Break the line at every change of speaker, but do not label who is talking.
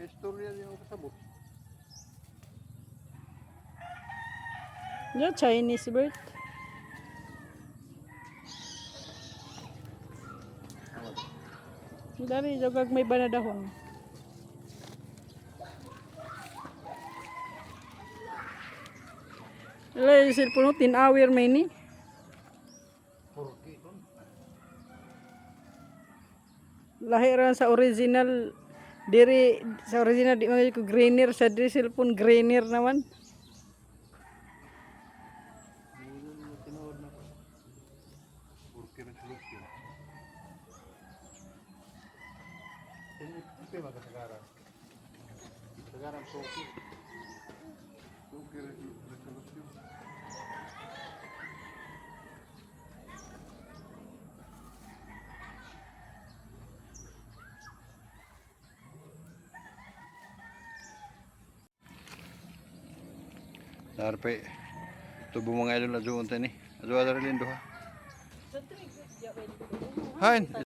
Istorya niya ako kasabot.
Yeah, Chinese bird. Dari jogag may banadahon. Cellphone mo, tin-hour may ni.
Purki doon.
Lahi ra sa original diri sa original di man ko greener sa diri cellphone greener naman.
Ngayon yung Narpe. Tubo mga idol adyo unta ni. Adyo adyo rin duha. Hain.